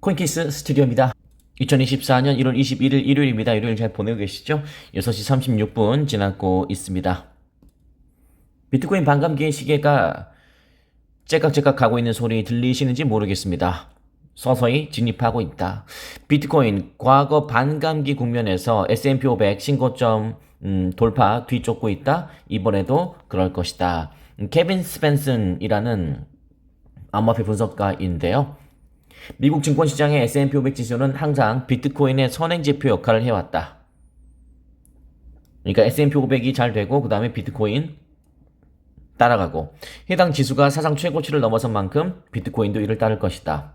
코인키스 스튜디오입니다. 2024년 1월 21일 일요일입니다. 일요일 잘 보내고 계시죠? 6시 36분 지나고 있습니다. 비트코인 반감기의 시계가 째깍째깍 가고 있는 소리 들리시는지 모르겠습니다. 서서히 진입하고 있다. 비트코인 과거 반감기 국면에서 S&P 500 신고점 음, 돌파 뒤쫓고 있다. 이번에도 그럴 것이다. 음, 케빈 스펜슨이라는 암호화폐 분석가인데요. 미국 증권시장의 S&P 500 지수는 항상 비트코인의 선행지표 역할을 해왔다. 그러니까 S&P 500이 잘 되고 그 다음에 비트코인 따라가고 해당 지수가 사상 최고치를 넘어선 만큼 비트코인도 이를 따를 것이다.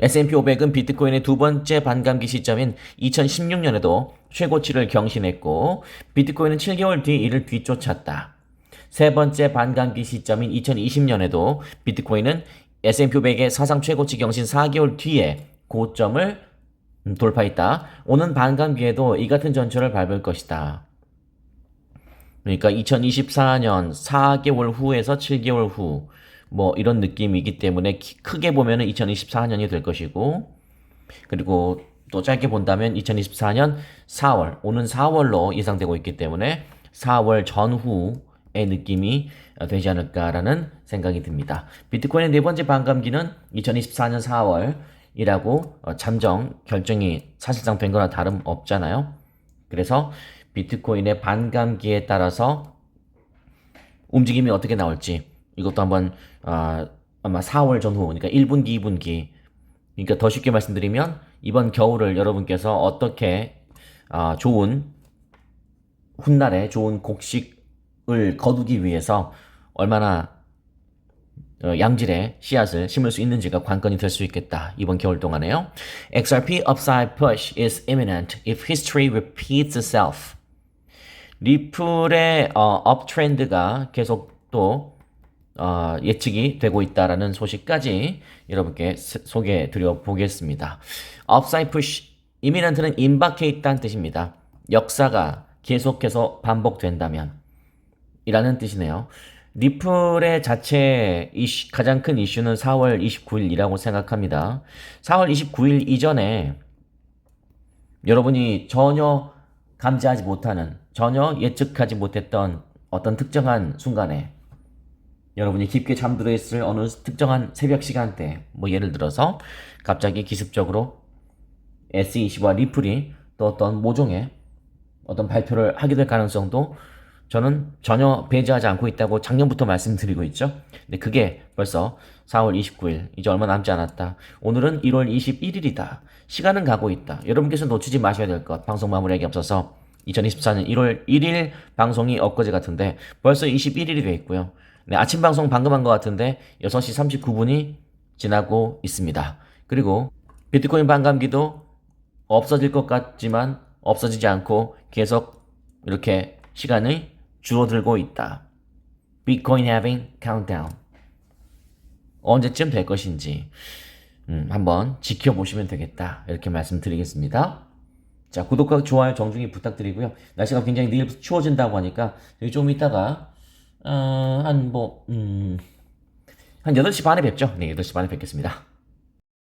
S&P 500은 비트코인의 두 번째 반감기 시점인 2016년에도 최고치를 경신했고 비트코인은 7개월 뒤 이를 뒤쫓았다. 세 번째 반감기 시점인 2020년에도 비트코인은 S&P 500의 사상 최고치 경신 4개월 뒤에 고점을 음, 돌파했다. 오는 반감기에도 이 같은 전철을 밟을 것이다. 그러니까 2024년 4개월 후에서 7개월 후, 뭐 이런 느낌이기 때문에 키- 크게 보면은 2024년이 될 것이고, 그리고 또 짧게 본다면 2024년 4월, 오는 4월로 예상되고 있기 때문에 4월 전후 의 느낌이 어, 되지 않을까라는 생각이 듭니다. 비트코인의 네 번째 반감기는 2024년 4월이라고 어, 잠정 결정이 사실상 된 거나 다름 없잖아요. 그래서 비트코인의 반감기에 따라서 움직임이 어떻게 나올지 이것도 한번 아, 아마 4월 전후 그러니까 1분기, 2분기 그러니까 더 쉽게 말씀드리면 이번 겨울을 여러분께서 어떻게 아, 좋은 훗날에 좋은 곡식 을 거두기 위해서 얼마나 어, 양질의 씨앗을 심을 수 있는지가 관건이 될 수 있겠다. 이번 겨울 동안에요. XRP upside push is imminent if history repeats itself. 리플의 어, 업트렌드가 계속 또 어, 예측이 되고 있다라는 소식까지 여러분께 스- 소개해 드려 보겠습니다. upside push imminent는 임박해 있다는 뜻입니다. 역사가 계속해서 반복된다면 이라는 뜻이네요. 리플의 자체 이슈, 가장 큰 이슈는 4월 29일이라고 생각합니다. 4월 29일 이전에 여러분이 전혀 감지하지 못하는, 전혀 예측하지 못했던 어떤 특정한 순간에 여러분이 깊게 잠들어 있을 어느 특정한 새벽 시간대, 뭐 예를 들어서 갑자기 기습적으로 SEC와 리플이 또 어떤 모종의 어떤 발표를 하게 될 가능성도 저는 전혀 배제하지 않고 있다고 작년부터 말씀드리고 있죠. 근데 그게 벌써 4월 29일, 이제 얼마 남지 않았다. 오늘은 1월 21일이다. 시간은 가고 있다. 여러분께서 놓치지 마셔야 될 것. 방송 마무리하기 앞서서 2024년 1월 1일 방송이 엊그제 같은데 벌써 21일이 돼 있고요. 네, 아침 방송 방금 한 것 같은데 6시 39분이 지나고 있습니다. 그리고 비트코인 반감기도 없어질 것 같지만 없어지지 않고 계속 이렇게 시간이 줄어들고 있다. Bitcoin having countdown. 언제쯤 될 것인지 음, 한번 지켜보시면 되겠다. 이렇게 말씀드리겠습니다. 자, 구독과 좋아요 정중히 부탁드리고요. 날씨가 굉장히 내일 추워진다고 하니까 저희 좀 이따가 어, 한 뭐, 음, 한 8시 반에 뵙죠. 네, 8시 반에 뵙겠습니다.